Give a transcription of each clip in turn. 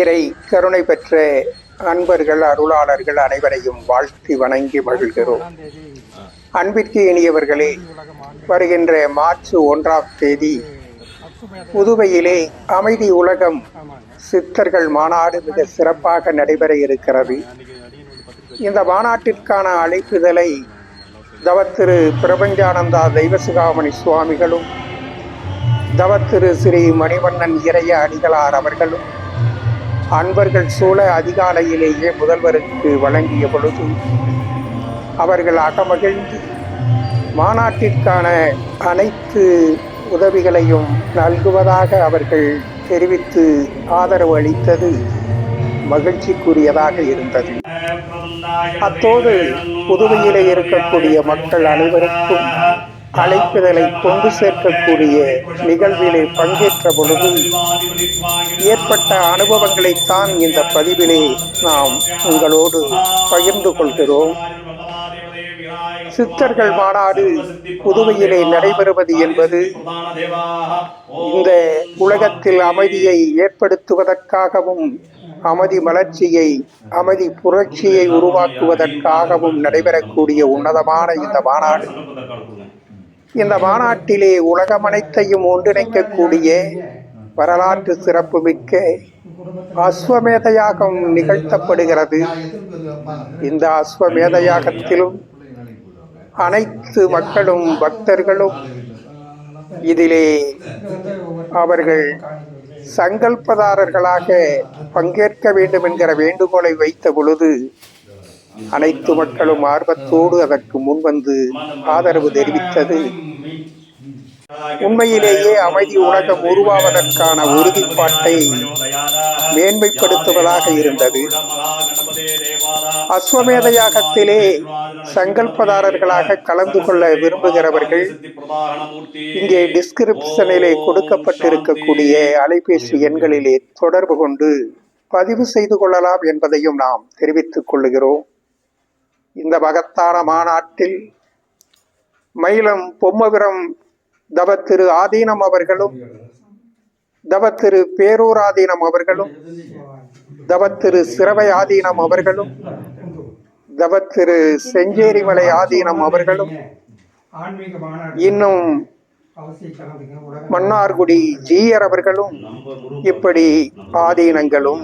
இறை கருணை பெற்ற அன்பர்கள் அருளாளர்கள் அனைவரையும் வாழ்த்தி வணங்கி மகிழ்கிறோம். அன்பிற்கு இனியவர்களே வருகின்ற மார்ச் ஒன்றாம் தேதி புதுவையிலே அமைதி உலகம் சித்தர்கள் மாநாடு மிக சிறப்பாக நடைபெற இருக்கிறது. இந்த மாநாட்டிற்கான அழைப்புதலை தவத்திரு பிரபஞ்சானந்தா தெய்வசுகாமணி சுவாமிகளும் தவத்திரு ஸ்ரீ மணிவண்ணன் இறைய அடிகளார் அவர்களும் அன்பர்கள் சூழ அதிகாலையிலேயே முதல்வருக்கு வழங்கிய பொழுது அவர்கள் அகமகிழ்ந்து மாநாட்டிற்கான அனைத்து உதவிகளையும் நல்குவதாக அவர்கள் தெரிவித்து ஆதரவு அளித்தது மகிழ்ச்சிக்குரியதாக இருந்தது. அத்தோடு புதுவையிலே இருக்கக்கூடிய மக்கள் அனைவருக்கும் அழைப்புதலை கொண்டு சேர்க்கக்கூடிய நிகழ்விலே பங்கேற்ற பொழுது ஏற்பட்ட அனுபவங்களைத்தான் இந்த பதிவிலே நாம் உங்களோடு பகிர்ந்து கொள்கிறோம். சித்தர்கள் மாநாடு புதுவையிலே நடைபெறுவது என்பது இந்த உலகத்தில் அமைதியை ஏற்படுத்துவதற்காகவும் அமைதி வளர்ச்சியை அமைதி புரட்சியை உருவாக்குவதற்காகவும் நடைபெறக்கூடிய உன்னதமான இந்த மாநாடு. இந்த மாநாட்டிலே உலகம் அனைத்தையும் ஒன்றிணைக்கக்கூடிய வரலாற்று சிறப்புமிக்க அஸ்வமேத யாகம் நிகழ்த்தப்படுகிறது. இந்த அஸ்வமேத யாகத்திலும் அனைத்து மக்களும் பக்தர்களும் இதிலே அவர்கள் சங்கல்பதாரர்களாக பங்கேற்க வேண்டும் என்கிற வேண்டுகோளை வைத்த பொழுது அனைத்து மக்களும் ஆர்வத்தோடு அதற்கு முன்வந்து ஆதரவு தெரிவித்தது. உண்மையிலேயே அமைதி உலகம் உருவாவதற்கான உறுதிப்பாட்டை மேன்மைப்படுத்துவதாக இருந்தது. அஸ்வமேத யாகத்திலே சங்கல்பதாரர்களாக கலந்து கொள்ள விரும்புகிறவர்கள் இங்கே டிஸ்கிரிப்ஷனிலே கொடுக்கப்பட்டிருக்கக்கூடிய அலைபேசி எண்களிலே தொடர்பு கொண்டு பதிவு செய்து கொள்ளலாம் என்பதையும் நாம் தெரிவித்துக் கொள்கிறோம் இந்த மகத்தான மாநாட்டில் மயிலம் பொம்மபுரம் தவத்திரு ஆதீனம் அவர்களும் தவத்திரு பேரூராதீனம் அவர்களும் தவத்திரு சிறவை ஆதீனம் அவர்களும் தவத்திரு செஞ்சேரிமலை ஆதீனம் அவர்களும் இன்னும் மன்னார்குடி ஜீயர் அவர்களும் இப்படி ஆதீனங்களும்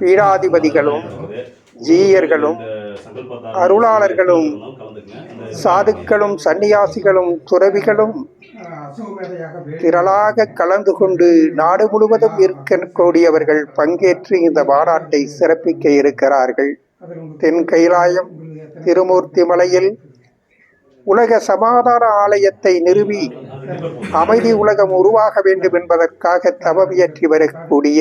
பீடாதிபதிகளும் ஜீயர்களும் அருளாளர்களும் சாதுக்களும் சன்னியாசிகளும் துறவிகளும் திரளாக கலந்து கொண்டு நாடு முழுவதும் இருக்கக்கூடியவர்கள் பங்கேற்று இந்த மாநாட்டை சிறப்பிக்க இருக்கிறார்கள். தென் கைலாயம் திருமூர்த்தி மலையில் உலக சமாதான ஆலயத்தை நிறுவி அமைதி உலகம் உருவாக வேண்டும் என்பதற்காக தவம் இயற்றி வரக்கூடிய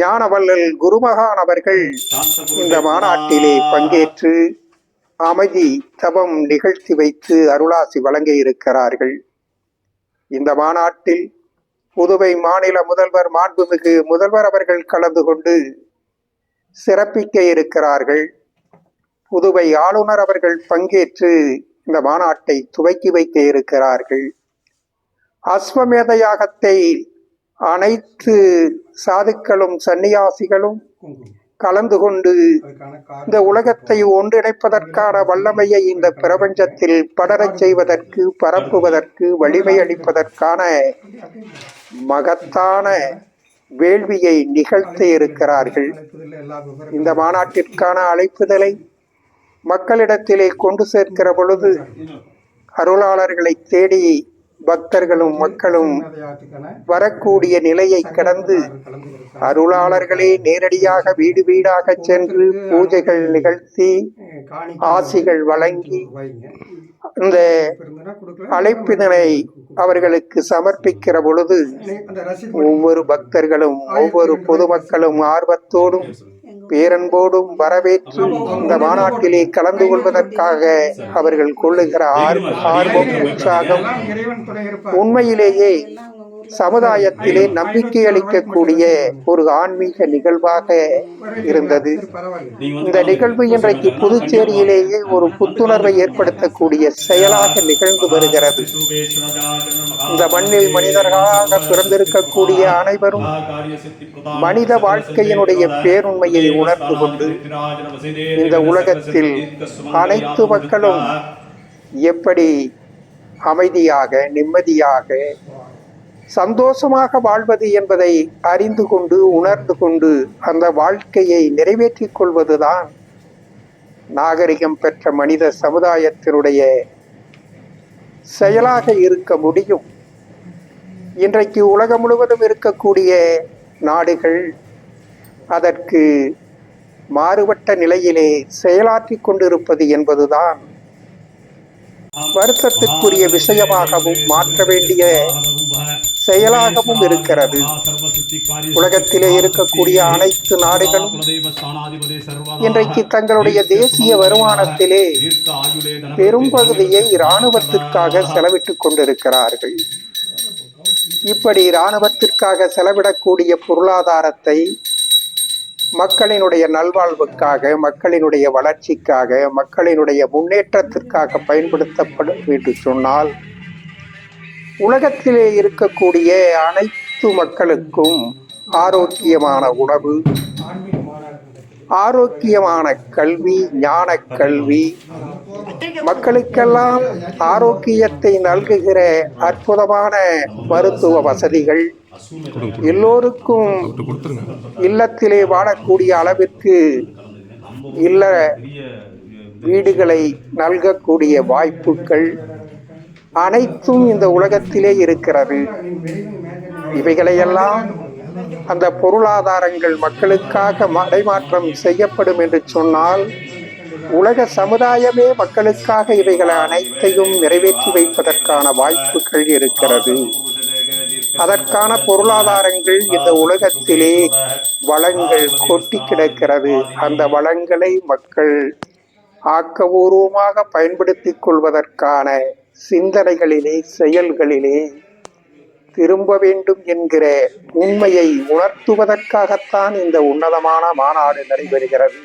ஞானவல்லல் குருமகான் அவர்கள் இந்த மாநாட்டிலே பங்கேற்று அமைதி தவம் நிகழ்த்தி வைத்து அருளாசி வழங்க இருக்கிறார்கள். இந்த மாநாட்டில் புதுவை மாநில முதல்வர் மாண்புமிகு முதல்வர் அவர்கள் கலந்து கொண்டு சிறப்பிக்க இருக்கிறார்கள். புதுவை ஆளுநர் அவர்கள் பங்கேற்று இந்த மாநாட்டை துவக்கி வைக்க இருக்கிறார்கள். அஸ்வமேத யாகத்தை அனைத்து சாதுக்களும் சன்னியாசிகளும் கலந்து கொண்டு இந்த உலகத்தை ஒன்றிணைப்பதற்கான வல்லமையை இந்த பிரபஞ்சத்தில் படரச் செய்வதற்கு பரப்புவதற்கு வலிமை அளிப்பதற்கான மகத்தான வேள்வியை நிகழ்த்த இருக்கிறார்கள். இந்த மாநாட்டிற்கான அழைப்புதலை மக்களிடத்திலே கொண்டு சேர்க்கிற பொழுது அருளாளர்களை தேடி பக்தர்களும் மக்களும் வரக்கூடிய நிலையை கடந்து அருளாளர்களே நேரடியாக வீடு வீடாக சென்று பூஜைகள் நிகழ்த்தி ஆசிகள் வழங்கி இந்த அழைப்பினை அவர்களுக்கு சமர்ப்பிக்கிற பொழுது ஒவ்வொரு பக்தர்களும் ஒவ்வொரு பொதுமக்களும் ஆர்வத்தோடும் பேரன்போடும் வரவேற்று இந்த மாநாட்டிலே கலந்து கொள்வதற்காக அவர்கள் கொள்ளுகிற ஆர்வ- ஆர்வம் உற்சாகம் உண்மையிலேயே சமுதாயத்திலே நம்பிக்கை அளிக்கக்கூடிய ஒரு ஆன்மீக நிகழ்வாக இருந்தது. இந்த நிகழ்வு இன்றைக்கு புதுச்சேரியிலேயே ஒரு புத்துணர்வை ஏற்படுத்தக்கூடிய செயலாக நிகழ்ந்து வருகிறது. இந்த மண்ணில் மனிதர்களாக பிறந்திருக்கக்கூடிய அனைவரும் மனித வாழ்க்கையினுடைய பேருண்மையை உணர்ந்து கொண்டு இந்த உலகத்தில் அனைத்து மக்களும் எப்படி அமைதியாக நிம்மதியாக சந்தோஷமாக வாழ்வது என்பதை அறிந்து கொண்டு உணர்ந்து கொண்டு அந்த வாழ்க்கையை நிறைவேற்றிக் கொள்வதுதான் நாகரிகம் பெற்ற மனித சமுதாயத்தினுடைய செயலாக இருக்க முடியும். இன்றைக்கு உலகம் முழுவதும் இருக்கக்கூடிய நாடுகள் அதற்கு மாறுபட்ட நிலையிலே செயலாற்றிக் கொண்டிருப்பது என்பதுதான் வருத்தத்திற்குரிய விஷயமாகவும் மாற்ற வேண்டிய செயலாகவும் இருக்கிறது. உலகத்திலே இருக்கக்கூடிய அனைத்து நாடுகளும் இன்றைக்கு தங்களுடைய தேசிய வருமானத்திலே பெரும்பகுதியை இராணுவத்திற்காக செலவிட்டுக் கொண்டிருக்கிறார்கள். இப்படி இராணுவத்திற்காக செலவிடக்கூடிய பொருளாதாரத்தை மக்களினுடைய நல்வாழ்வுக்காக மக்களினுடைய வளர்ச்சிக்காக மக்களினுடைய முன்னேற்றத்திற்காக பயன்படுத்தப்படும் என்று சொன்னால் உலகத்திலே இருக்கக்கூடிய அனைத்து மக்களுக்கும் ஆரோக்கியமான உணவு ஆரோக்கியமான கல்வி ஞான கல்வி. மக்களுக்கெல்லாம் ஆரோக்கியத்தை நல்குகிற அற்புதமான மருத்துவ வசதிகள். எல்லோருக்கும் இல்லத்திலே வாழக்கூடிய அளவிற்கு இல்ல வீடுகளை நல்கக்கூடிய வாய்ப்புகள். அனைத்தும் இந்த உலகத்திலே இருக்கிறது. இவைகளையெல்லாம் அந்த பொருளாதாரங்கள் மக்களுக்காக மடைமாற்றம் செய்யப்படும் என்று சொன்னால் உலக சமுதாயமே மக்களுக்காக இவைகளை அனைத்தையும் நிறைவேற்றி வைப்பதற்கான வாய்ப்புகள் இருக்கிறது. அதற்கான பொருளாதாரங்கள் இந்த உலகத்திலே வளங்கள் கொட்டி கிடக்கிறது. அந்த வளங்களை மக்கள் ஆக்கபூர்வமாக பயன்படுத்திக் கொள்வதற்கான சிந்தனைகளிலே செயல்களிலே திரும்ப வேண்டும் என்கிற உண்மையை உணர்த்துவதற்காகத்தான் இந்த உன்னதமான மாநாடு நடைபெறுகிறது.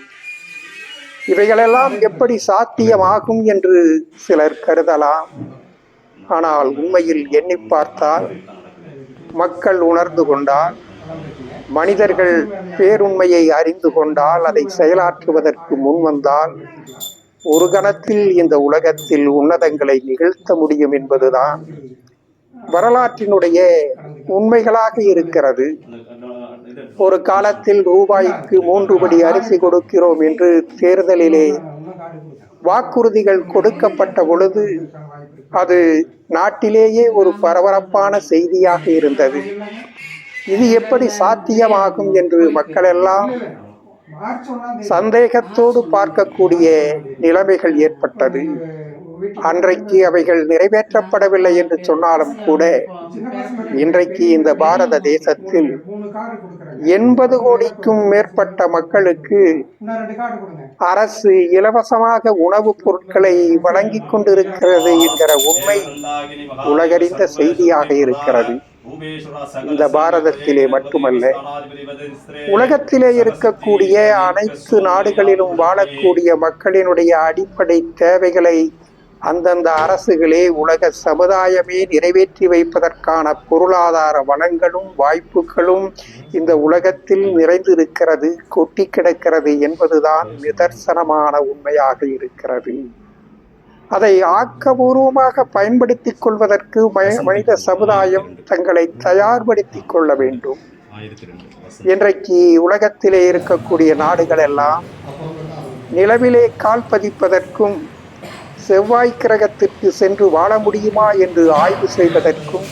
இவைகளெல்லாம் எப்படி சாத்தியமாகும் என்று சிலர் கருதலாம். ஆனால் உண்மையில் எண்ணி பார்த்தால் மக்கள் உணர்ந்து கொண்டால் மனிதர்கள் பேருண்மையை அறிந்து கொண்டால் அதை செயலாற்றுவதற்கு முன்வந்தால் ஒரு கணத்தில் இந்த உலகத்தில் உன்னதங்களை நிகழ்த்த முடியும் என்பதுதான் வரலாற்றினுடைய உண்மைகளாக இருக்கிறது. ஒரு காலத்தில் ரூபாய்க்கு மூன்று படி அரிசி கொடுக்கிறோம் என்று தேர்தலிலே வாக்குறுதிகள் கொடுக்கப்பட்ட பொழுது அது நாட்டிலேயே ஒரு பரபரப்பான செய்தியாக இருந்தது. இது எப்படி சாத்தியமாகும் என்று மக்களெல்லாம் எல்லாம் சந்தேகத்தோடு பார்க்கக்கூடிய நிலைமைகள் ஏற்பட்டது. அன்றைக்கு அவைகள் நிறைவேற்றப்படவில்லை என்று சொன்னாலும் கூட இன்றைக்கு இந்த பாரத தேசத்தில் எண்பது கோடிக்கும் மேற்பட்ட மக்களுக்கு அரசு இலவசமாக உணவுப் பொருட்களை வழங்கிக் கொண்டிருக்கிறது என்கிற உண்மை உலகறிந்த செய்தியாக இருக்கிறது. இந்த பாரதத்திலே மட்டுமல்ல உலகத்திலே இருக்கக்கூடிய அனைத்து நாடுகளிலும் வாழக்கூடிய மக்களினுடைய அடிப்படை தேவைகளை அந்தந்த அரசுகளே உலக சமுதாயமே நிறைவேற்றி வைப்பதற்கான பொருளாதார வளங்களும் வாய்ப்புகளும் இந்த உலகத்தில் நிறைந்திருக்கிறது கொட்டி கிடக்கிறது என்பதுதான் நிதர்சனமான உண்மையாக இருக்கிறது. அதை ஆக்கபூர்வமாக பயன்படுத்திக் கொள்வதற்கு மனித சமுதாயம் தங்களை தயார்படுத்திக் கொள்ள வேண்டும். இன்றைக்கு உலகத்திலே இருக்கக்கூடிய நாடுகள் எல்லாம் நிலவிலே கால் பதிப்பதற்கும் செவ்வாய் கிரகத்திற்கு சென்று வாழ முடியுமா என்று ஆய்வு செய்வதற்கும்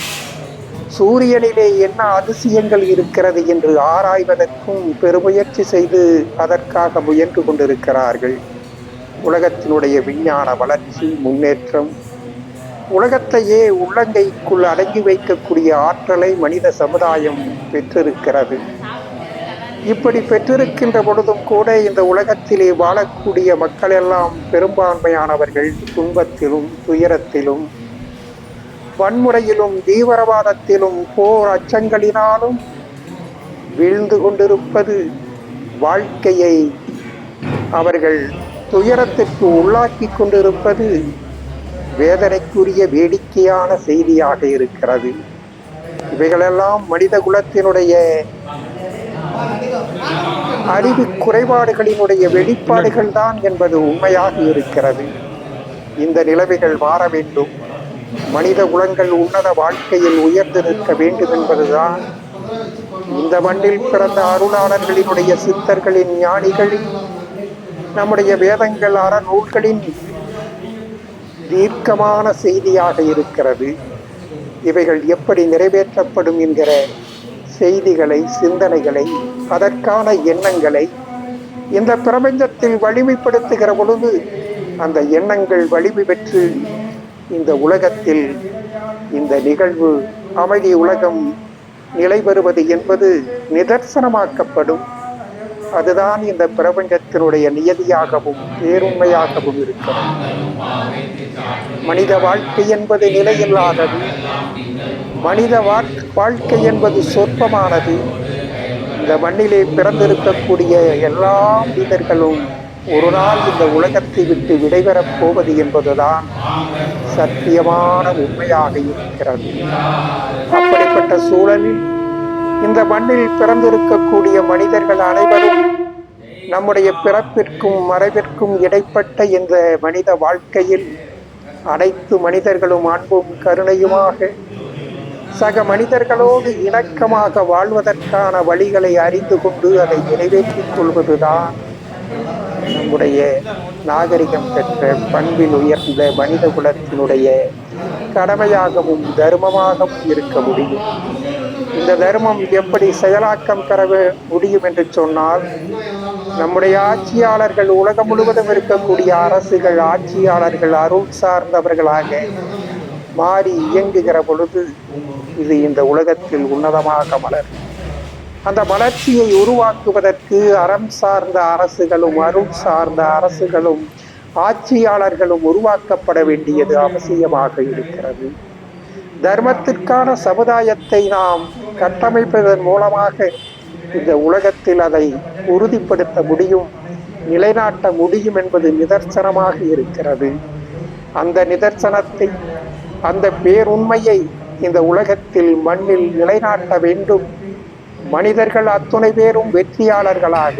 சூரியனிலே என்ன அதிசயங்கள் இருக்கிறது என்று ஆராய்வதற்கும் பெருமுயற்சி செய்து அதற்காக முயன்று கொண்டிருக்கிறார்கள். உலகத்தினுடைய விஞ்ஞான வளர்ச்சி முன்னேற்றம் உலகத்தையே உள்ளங்கைக்குள் அடங்கி வைக்கக்கூடிய ஆற்றலை மனித சமுதாயம் பெற்றிருக்கிறது. இப்படி பெற்றிருக்கின்ற பொழுதும் கூட இந்த உலகத்திலே வாழக்கூடிய மக்கள் எல்லாம் பெரும்பான்மையானவர்கள். துன்பத்திலும் துயரத்திலும் வன்முறையிலும் தீவிரவாதத்திலும் போர் அச்சங்களினாலும் வீழ்ந்து கொண்டிருப்பது வாழ்க்கையை அவர்கள் துயரத்திற்கு உள்ளாக்கி கொண்டிருப்பது வேதனைக்குரிய வேடிக்கையான செய்தியாக இருக்கிறது. இவைகளெல்லாம் மனித குலத்தினுடைய அறிவு குறைபாடுகளினுடைய வெளிப்பாடுகள் தான் என்பது உண்மையாக இருக்கிறது. இந்த நிலைமைகள் மாற வேண்டும். மனித குலங்கள் உன்னத வாழ்க்கையில் உயர்ந்து நிற்க வேண்டும் என்பதுதான் இந்த மண்ணில் பிறந்த அருளாளர்களினுடைய சித்தர்களின் ஞானிகளின் நம்முடைய வேதங்கள் அறநூல்களின் தீர்க்கமான செய்தியாக இருக்கிறது. இவைகள் எப்படி நிறைவேற்றப்படும் என்கிற செய்திகளை சிந்தனைகளை அதற்கான எண்ணங்களை இந்த பிரபஞ்சத்தில் வலிமைப்படுத்துகிற பொழுது அந்த எண்ணங்கள் வலிமை பெற்று இந்த உலகத்தில் இந்த நிகழ்வு அமைதி உலகம் நிலை பெறுவது என்பது நிதர்சனமாக்கப்படும். அதுதான் இந்த பிரபஞ்சத்தினுடைய நியதியாகவும் பேருண்மையாகவும் இருக்கிறது. மனித வாழ்க்கை என்பது நிலையில்லாதது. மனித வாழ்- வாழ்க்கை என்பது சொற்பமானது. இந்த மண்ணிலே பிறந்திருக்கக்கூடிய எல்லா மனிதர்களும் ஒரு நாள் இந்த உலகத்தை விட்டு விடைபெறப் போவது என்பதுதான் சத்தியமான உண்மையாக இருக்கிறது. அப்படிப்பட்ட சூழலில் இந்த மண்ணில் பிறந்திருக்கக்கூடிய மனிதர்கள் அனைவரும் நம்முடைய பிறப்பிற்கும் மறைவிற்கும் இடைப்பட்ட இந்த மனித வாழ்க்கையில் அனைத்து மனிதர்களும் அன்பும் கருணையுமாக சக மனிதர்களோடு இணக்கமாக வாழ்வதற்கான வழிகளை அறிந்து கொண்டு அதை நிறைவேற்றிக் கொள்வதுதான் நம்முடைய நாகரிகம் பெற்ற பண்பில் உயர்ந்த மனித குலத்தினுடைய கடமையாகவும் தர்மமாகவும் இருக்க முடியும். இந்த தர்மம் எப்படி செயலாக்கம் பெற முடியும் என்று சொன்னால் நம்முடைய ஆட்சியாளர்கள் உலகம் முழுவதும் இருக்கக்கூடிய அரசுகள் ஆட்சியாளர்கள் அருள் சார்ந்தவர்களாக மாறி இயங்குகிற பொழுது இது இந்த உலகத்தில் உன்னதமாக மலரும் அந்த வளர்ச்சியை உருவாக்குவதற்கு அறம் சார்ந்த அரசுகளும் அருள் சார்ந்த அரசுகளும் ஆட்சியாளர்களும் உருவாக்கப்பட வேண்டியது அவசியமாக இருக்கிறது. தர்மத்திற்கான சமுதாயத்தை நாம் கட்டமைப்பதன் மூலமாக இந்த உலகத்தில் அதை உறுதிப்படுத்த முடியும் நிலைநாட்ட முடியும் என்பது நிதர்சனமாக இருக்கிறது. அந்த நிதர்சனத்தை அந்த பேருண்மையை இந்த உலகத்தில் மண்ணில் நிலைநாட்ட வேண்டும். மனிதர்கள் அத்துணை பேரும் வெற்றியாளர்களாக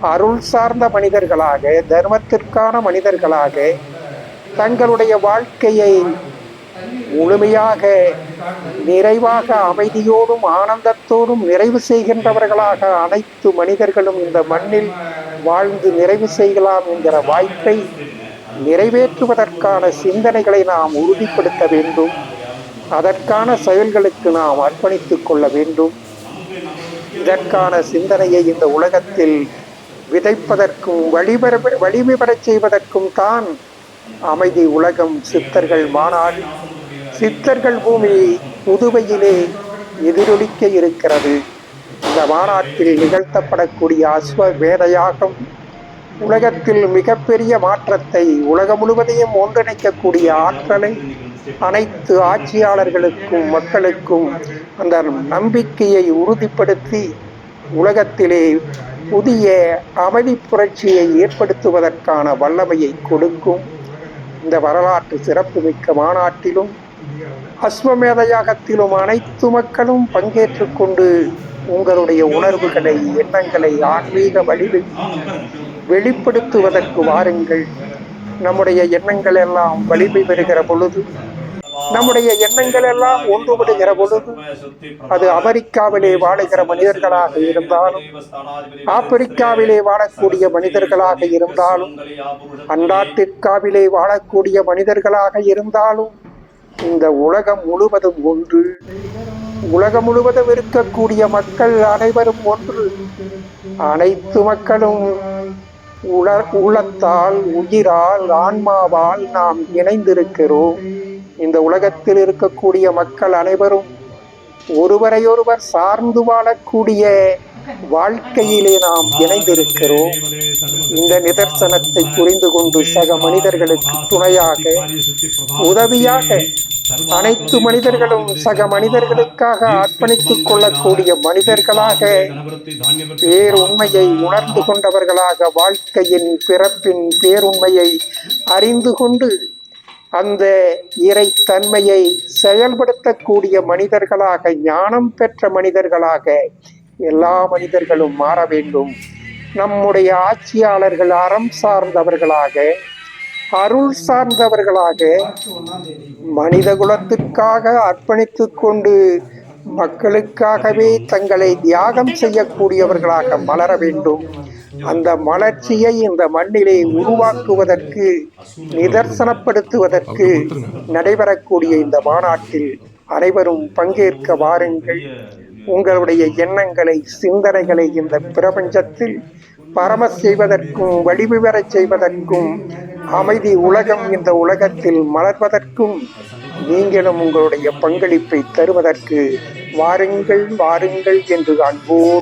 அருள் சார்ந்த மனிதர்களாக தர்மத்திற்கான மனிதர்களாக தங்களுடைய வாழ்க்கையை முழுமையாக நிறைவாக அமைதியோடும் ஆனந்தத்தோடும் நிறைவு செய்கின்றவர்களாக அனைத்து மனிதர்களும் இந்த மண்ணில் வாழ்ந்து நிறைவு செய்யலாம் என்கிற வாய்ப்பை நிறைவேற்றுவதற்கான சிந்தனைகளை நாம் உறுதிப்படுத்த வேண்டும். அதற்கான செயல்களுக்கு நாம் அர்ப்பணித்துக் கொள்ள வேண்டும். இதற்கான சிந்தனையை இந்த உலகத்தில் விதைப்பதற்கும் வழிபெற வலிமை பெறச் செய்வதற்கும் தான் அமைதி உலகம் சித்தர்கள் மாநாடு சித்தர்கள் பூமி புதுவையிலே எதிரொலிக்க இருக்கிறது. இந்த மாநாட்டில் நிகழ்த்தப்படக்கூடிய அஸ்வ யாகம் உலகத்தில் மிகப்பெரிய மாற்றத்தை உலகம் முழுவதையும் ஒன்றிணைக்கக்கூடிய ஆற்றலை அனைத்து ஆட்சியாளர்களுக்கும் மக்களுக்கும் அந்த நம்பிக்கையை உறுதிப்படுத்தி உலகத்திலே புதிய அமைதி புரட்சியை ஏற்படுத்துவதற்கான வல்லமையை கொடுக்கும். இந்த வரலாற்று சிறப்புமிக்க மாநாட்டிலும் அஸ்வமேத யாகத்திலும் அனைத்து மக்களும் பங்கேற்றுக் கொண்டு உங்களுடைய உணர்வுகளை எண்ணங்களை ஆன்மீக வழிவில் வெளிப்படுத்துவதற்கு வாருங்கள். நம்முடைய எண்ணங்கள் எல்லாம் வலிமை பெறுகிற பொழுது நம்முடைய எண்ணங்கள் எல்லாம் ஒன்றுபடுகிற பொழுது அது அமெரிக்காவிலே வாழுகிற மனிதர்களாக இருந்தாலும் ஆப்பிரிக்காவிலே வாழக்கூடிய மனிதர்களாக இருந்தாலும் அண்டார்டிகாவிலே வாழக்கூடிய மனிதர்களாக இருந்தாலும் இந்த உலகம் முழுவதும் ஒன்று. உலகம் முழுவதும் இருக்கக்கூடிய மக்கள் அனைவரும் ஒன்று. அனைத்து மக்களும் உல உள்ளத்தால் உயிரால் ஆன்மாவால் நாம் இணைந்திருக்கிறோம். இந்த உலகத்தில் இருக்கக்கூடிய மக்கள் அனைவரும் ஒருவரையொருவர் சார்ந்து வாழக்கூடிய வாழ்க்கையிலே நாம் இணைந்திருக்கிறோம். இந்த நிதர்சனத்தை புரிந்து கொண்டு சக மனிதர்களுக்கு துணையாக உதவியாக அனைத்து மனிதர்களும் சக மனிதர்களுக்காக அர்ப்பணித்துக் கொள்ளக்கூடிய மனிதர்களாக பேருண்மையை உணர்ந்து கொண்டவர்களாக வாழ்க்கையின் பிறப்பின் பேருண்மையை அறிந்து கொண்டு அந்த இறைத்தன்மையை செயல்படுத்தக்கூடிய மனிதர்களாக ஞானம் பெற்ற மனிதர்களாக எல்லா மனிதர்களும் மாற வேண்டும். நம்முடைய ஆட்சியாளர்கள் அறம் சார்ந்தவர்களாக அருள் சார்ந்தவர்களாக மனித குலத்துக்காக அர்ப்பணித்து கொண்டு மக்களுக்காகவே தங்களை தியாகம் செய்யக்கூடியவர்களாக மலர வேண்டும். அந்த மலர்ச்சியை இந்த மண்ணிலே உருவாக்குவதற்கு நிதர்சனப்படுத்துவதற்கு நடைபெறக்கூடிய இந்த மாநாட்டில் அனைவரும் பங்கேற்க வாருங்கள். உங்களுடைய எண்ணங்களை சிந்தனைகளை இந்த பிரபஞ்சத்தில் பரம செய்வதற்கும் வடிவுபெறச் செய்வதற்கும் அமைதி உலகம் இந்த உலகத்தில் மலர்வதற்கும் நீங்களும் உங்களுடைய பங்களிப்பை தருவதற்கு வாருங்கள் வாருங்கள் என்று அன்போடு